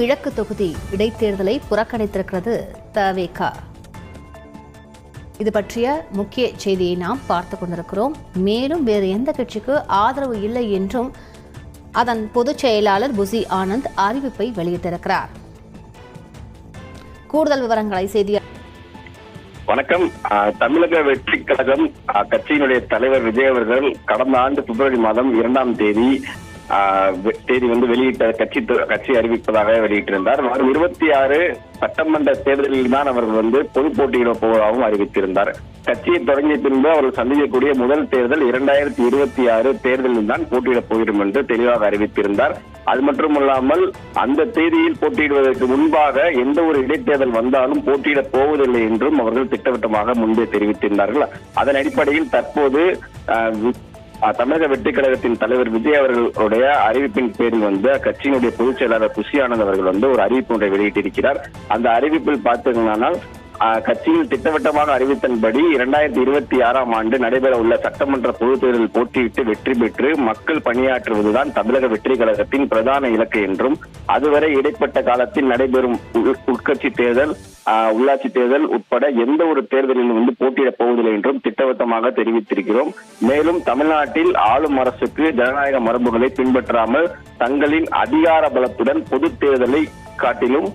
கிழக்கு தொகுதி இடைத்தேர்தலை புறக்கணித்திருக்கிறது தவேகா. இது பற்றிய முக்கிய செய்தியை நாம் பார்த்து கொண்டிருக்கிறோம். மேலும் வேறு எந்த கட்சிக்கு ஆதரவு இல்லை என்றும் அதன் பொதுச் செயலாளர் புசி ஆனந்த் அறிவிப்பை வெளியிட்டிருக்கிறார். கூடுதல் விவரங்களை செய்தி வணக்கம். தமிழக வெற்றி கழகம் கட்சியினுடைய தலைவர் விஜய் அவர்கள் கடந்த ஆண்டு பிப்ரவரி மாதம் இரண்டாம் தேதி தேதி வந்து வெளியிட்ட கட்சி கட்சி அறிவிப்பதாக வெளியிட்டிருந்தார். வரும் இருபத்தி ஆறு சட்டமன்ற தேர்தலில் தான் அவர் வந்து பொது போட்டியிட போவதாகவும் அறிவித்திருந்தார். கட்சியை தொடங்கிய பின்பு அவர் சந்திக்கக்கூடிய முதல் தேர்தல் இரண்டாயிரத்தி இருபத்தி ஆறு தேர்தலில் தான் போட்டியிடப் போகிறோம் என்று தெளிவாக அறிவித்திருந்தார். அது மட்டுமல்லாமல் அந்த தேதியில் போட்டியிடுவதற்கு முன்பாக எந்த ஒரு இடைத்தேர்தல் வந்தாலும் போட்டியிடப் போவதில்லை என்றும் அவர்கள் திட்டவட்டமாக முன்பே தெரிவித்திருந்தார்கள். அதன் அடிப்படையில் தற்போது ஆஹ், தமிழக வெற்றி கழகத்தின் தலைவர் விஜய் அவர்களுடைய அறிவிப்பின் பேரில் வந்து அக்கட்சியினுடைய பொதுச் செயலாளர் குஷி ஆனந்த் அவர்கள் வந்து ஒரு அறிவிப்பு ஒன்றை வெளியிட்டிருக்கிறார். அந்த அறிவிப்பில் பார்த்தீங்கன்னா கட்சியில் திட்டவட்டமாக அறிவித்தன்படி இரண்டாயிரத்தி இருபத்தி ஆறாம் ஆண்டு நடைபெற உள்ள சட்டமன்ற பொதுத் தேர்தலில் போட்டியிட்டு வெற்றி பெற்று மக்கள் பணியாற்றுவதுதான் தமிழக வெற்றி கழகத்தின் பிரதான இலக்கு என்றும் அதுவரை இடைப்பட்ட காலத்தில் நடைபெறும் உட்கட்சி தேர்தல் உள்ளாட்சி தேர்தல் உட்பட எந்த ஒரு தேர்தலிலும் வந்து போட்டியிடப் போவதில்லை என்றும் திட்டவட்டமாக தெரிவித்திருக்கிறோம். மேலும் தமிழ்நாட்டில் ஆளும் அரசுக்கு ஜனநாயக மரபுகளை பின்பற்றாமல் தங்களின் அதிகார பலத்துடன் பொது தேர்தலை காட்டிலும்